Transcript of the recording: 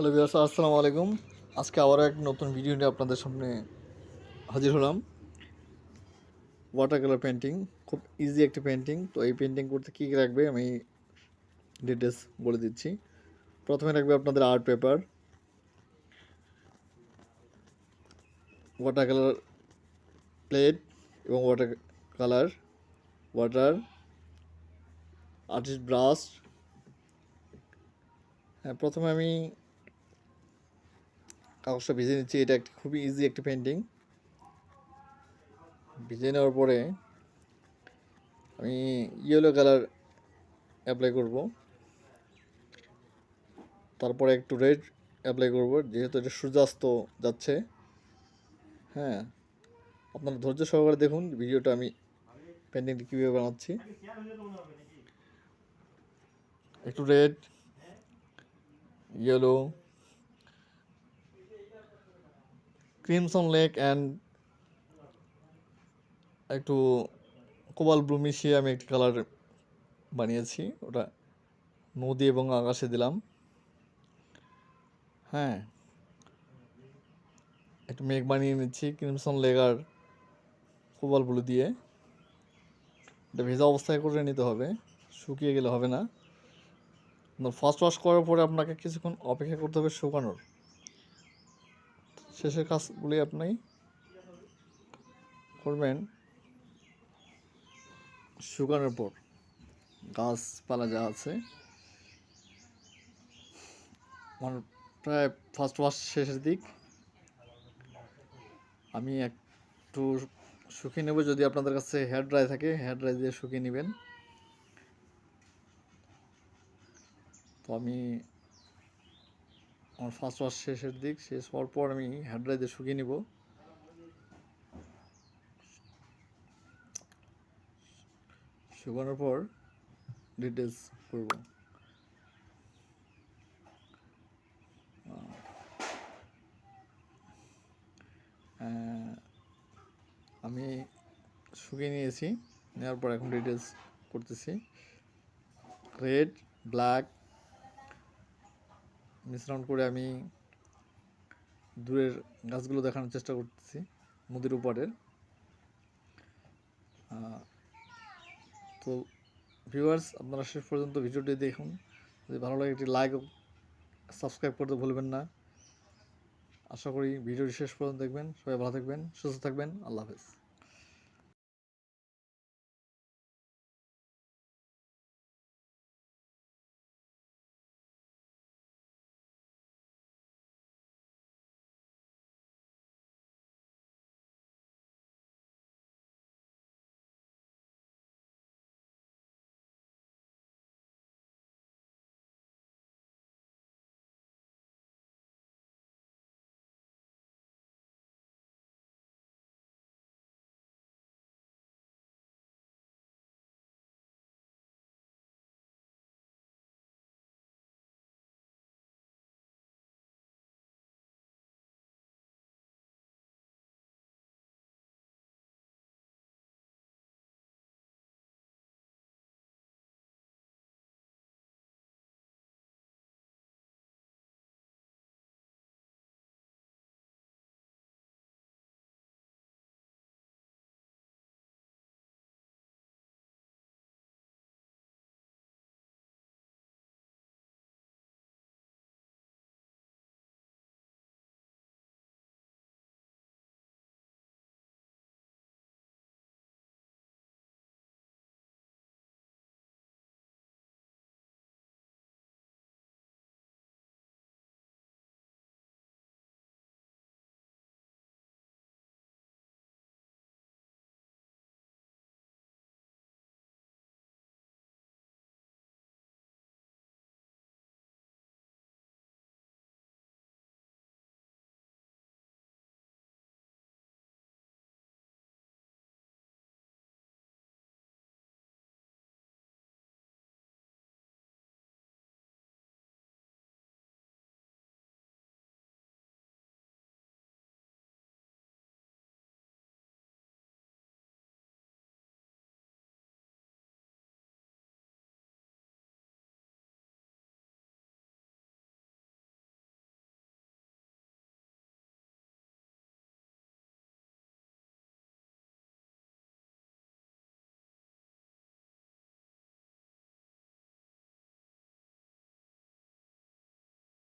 Hello বিয়ার্স আসসালামু আলাইকুম। আজকে আবারও এক নতুন ভিডিও নিয়ে আপনাদের সামনে হাজির হলাম। ওয়াটার কালার পেন্টিং খুব ইজি একটি পেন্টিং তো এই পেন্টিং করতে কী কী রাখবে আমি ডিটেলস বলে দিচ্ছি। প্রথমে রাখবে আপনাদের art paper water colour plate এবং water colour water artist brush হ্যাঁ প্রথমে আমি কাগজটা ভিজে নিচ্ছি, এটা একটি খুবই ইজি একটি পেন্টিং ভিজে নেওয়ার পরে আমি ইয়েলো কালার অ্যাপ্লাই করব। তারপরে একটু রেড অ্যাপ্লাই করব, যেহেতু এটা সূর্যাস্ত যাচ্ছে। হ্যাঁ আপনারা ধৈর্য সহকারে দেখুন, ভিডিওটা আমি পেন্টিংটি কীভাবে বানাচ্ছি। একটু red yellow crimson lake and একটু কোবাল ব্লু মিশিয়ে আমি একটি কালার বানিয়েছি। ওটা নদী এবং আকাশে দিলাম। হ্যাঁ। একটু মেঘ বানিয়ে নিচ্ছি ক্রিমসন লেক আর কোবাল ব্লু দিয়ে। এটা ভেজা অবস্থায় করে নিতে হবে। শুকিয়ে গেলে হবে না। ফার্স্ট ওয়াশ করার পরে আপনাকে কিছুক্ষণ অপেক্ষা করতে হবে শুকানোর। শেষের কাজগুলি আপনি করবেন। শুকানোর পর গাছপালা যা আছে, আমার প্রায় ফার্স্ট ওয়াশ শেষের দিক। আমি একটু শুকিয়ে নেব যদি আপনাদের কাছে হেয়ার ড্রাই থাকে হেয়ার ড্রাই দিয়ে শুকিয়ে নেবেন। তো আমি আমার ফার্স্ট ওয়াশ শেষের দিক, শেষ হওয়ার পর আমি দিয়ে শুকিয়ে নিব। শুকানোর পর ডিটেলস করব। আমি শুকিয়ে নিয়েছি, নেওয়ার পর এখন ডিটেলস করতেছি। রেড ব্ল্যাক মিশ্রণ করে আমি দূরের গাছগুলো দেখানোর চেষ্টা করতেছি, নদীর উপরের। তো ভিউয়ার্স আপনারা শেষ পর্যন্ত ভিডিওটি দেখুন। যদি ভালো লাগে একটি লাইক সাবস্ক্রাইব করতে ভুলবেন না। আশা করি ভিডিওটি শেষ পর্যন্ত দেখবেন। সবাই ভালো থাকবেন, সুস্থ থাকবেন। আল্লাহ হাফেজ।